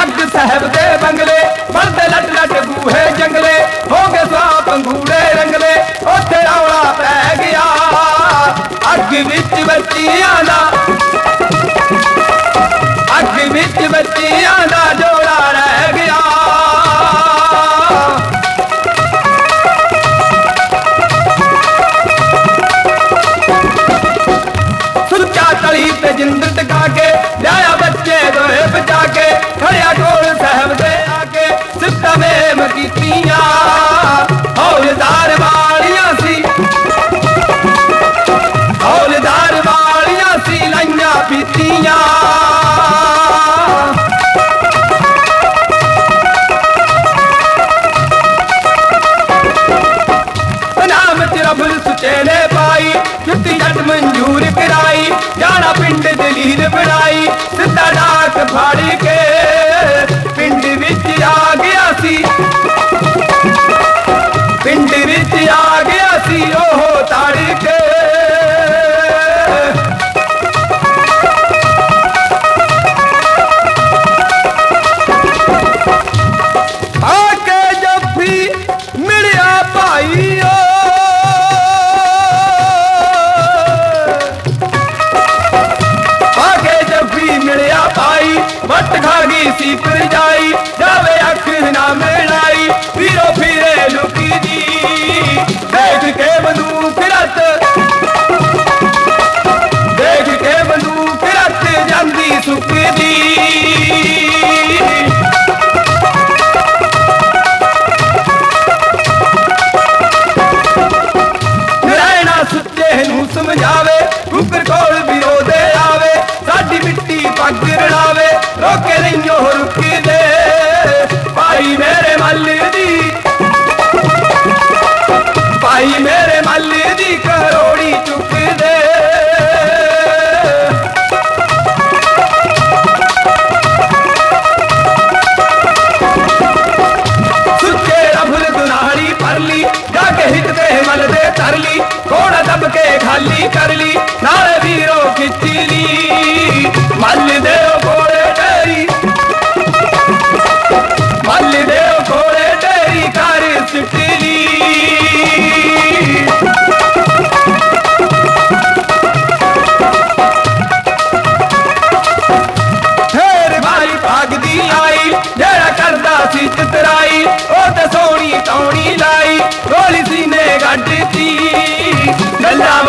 ਜੱਗ ਸਾਹਿਬ ਦੇ ਬੰਗਲੇ, ਮਰਦੇ ਲੱਟ ਲੱਟ ਗੂਹੇ ਜੰਗਲੇ, ਹੋ ਗਏ ਸਵਾ ਪੰਗੂੜੇ ਰੰਗਲੇ, ਉੱਥੇ ਰੌਲਾ ਪੈ ਗਿਆ। ਅੱਗ ਵਿੱਚ ਬੱਚੀਆਂ ਦਾ ਅੱਗ ਵਿੱਚ ਬੱਚੀਆਂ ਦਾ ਜੋੜਾ ਰਹਿ ਗਿਆ। ਸੁੱਚਾ ਤਲੀ ਤੇ ਜਿੰਦਰ ਟਕਾ ਕੇ ਲਿਆ ਕੇ ਖੜਿਆ ਕੋਲ ਸਾਹਿਬ ਦੇ ਆ ਕੇ ਸਿੱਧਾ ਮੇਮ ਕੀਤੀਆਂ ਹੌਲਦਾਰ ਵਾਲੀਆਂ ਸੀ ਹੌਲਦਾਰ ਵਾਲੀਆਂ ਸੀ ਲਈਆਂ ਪੀਤੀਆਂ ਨਾਮ ਚ ਰੱਬ ਸੁਚੇਲੇ ਪਾਈ ਜੁੱਤੀ ਜੱਟ ਮਨਜ਼ੂਰ ਕਰਾਈ ਜਾਣਾ ਪਿੰਡ ਦਲੀਲ ਬਣਾਈ ਸਿੱਧਾ ਕੇ ਕਰ ਲਈ, ਨਾਲੇ ਵੀਰੋ ਖਿੱਚੀ ਲਈ। ਮੱਲ ਦੇ ਕੋਲੇ ਡੇਰੀ। ਮੱਲ ਦੇ ਕੋਲੇ ਡੇਰੀ ਕਰ ਸਿੱਟਲੀ ਫੇਰ ਭਾਈ ਭਾਗਦੀ ਆਈ ਜਿਹੜਾ ਕਰਦਾ ਸੀ ਚਤਰਾਈ, ਉਹ ਤੇ ਸੋਹਣੀ ਤੌਣੀ ਲਾਈ ਗੋਲੀ ਸੀਨੇ ਗੱਡਤੀ ਗੱਲਾਂ